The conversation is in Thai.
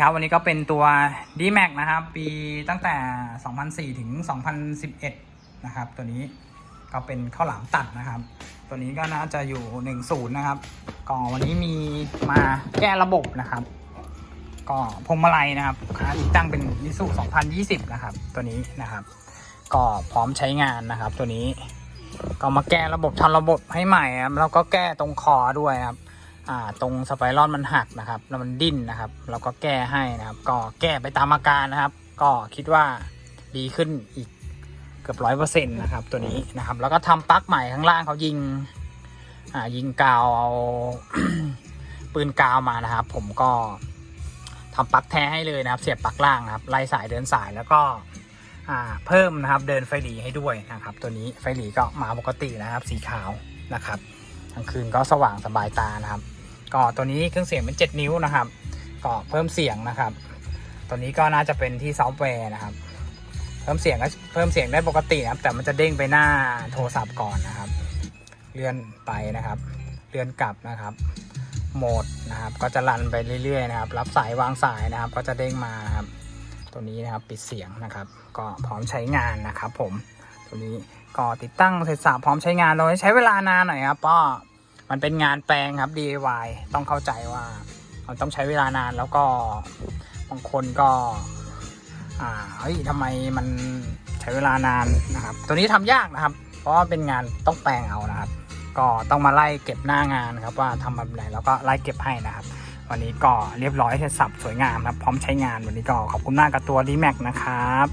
ครับวันนี้ก็เป็นตัว d m a x นะครับ ปีตั้งแต่ 2004 ถึง 2011 นะครับ ตัวนี้ก็เป็นข้าวหลามตัดนะครับ ตัวนี้ก็น่าจะอยู่ 10 นะครับก็วันนี้มีมาแก้ระบบนะครับ ก็พวงมาลัยนะครับติดตั้งเป็นนิสุ2020 นะครับ ตัวนี้นะครับ ก็พร้อมใช้งานนะครับ ตัวนี้ ก็มาแก้ระบบทำระบบให้ใหม่ครับแล้วก็แก้ตรงคอด้วยครับ ตรงสไปรอนมันหักนะครับ แล้วมันดิ้นนะครับ เราก็แก้ให้นะครับ ก็แก้ไปตามอาการนะครับ ก็คิดว่าดีขึ้นอีกเกือบร้อยเปอร์เซ็นต์นะครับ ตัวนี้นะครับ แล้วก็ทำปลั๊กใหม่ข้างล่างเขายิงยิงกาวเอาปืนกาวมานะครับ ผมก็ทำปลั๊กแท้ให้เลยนะครับ เสียบปลั๊กล่างนะครับไล่สายเดินสายแล้วก็เพิ่มนะครับเดินไฟหลีให้ด้วยนะครับ ตัวนี้ไฟหลีก็มาปกตินะครับ สีขาวนะครับกลางคืนก็สว่างสบายตานะครับ ก็ตัวนี้เครื่องเสียงเป็น 7 นิ้วนะครับ ก็เพิ่มเสียงนะครับ ตัวนี้ก็น่าจะเป็นที่ซอฟต์แวร์นะครับ เพิ่มเสียงก็เพิ่มเสียงได้ปกตินะครับ แต่มันจะเด้งไปหน้าโทรศัพท์ก่อนนะครับ เลื่อนไปนะครับ เลื่อนกลับนะครับ โหมดนะครับ ก็จะรันไปเรื่อยๆนะครับ รับสายวางสายนะครับ ก็จะเด้งมานะครับ ตัวนี้นะครับปิดเสียงนะครับ ก็พร้อมใช้งานนะครับ ผม ตัวนี้ก็ติดตั้งเสร็จสับพร้อมใช้งานโดยใช้เวลานานหน่อยครับก็ มันเป็นงานแปลงครับ DIY ต้องเข้าใจว่ามันต้องใช้เวลานานแล้วก็บางคนก็ อ่าเฮ้ยทำไมมันใช้เวลานานนะครับ ตัวนี้ทำยากนะครับ เพราะว่าเป็นงานต้องแปลงเอานะครับ ก็ต้องมาไล่เก็บหน้างานครับ ว่าทำแบบไหนแล้วก็ไล่เก็บให้นะครับ วันนี้ก็เรียบร้อยเสร็จสับสวยงามครับ พร้อมใช้งานวันนี้ก็ขอบคุณมากกับตัว d m a x นะครับ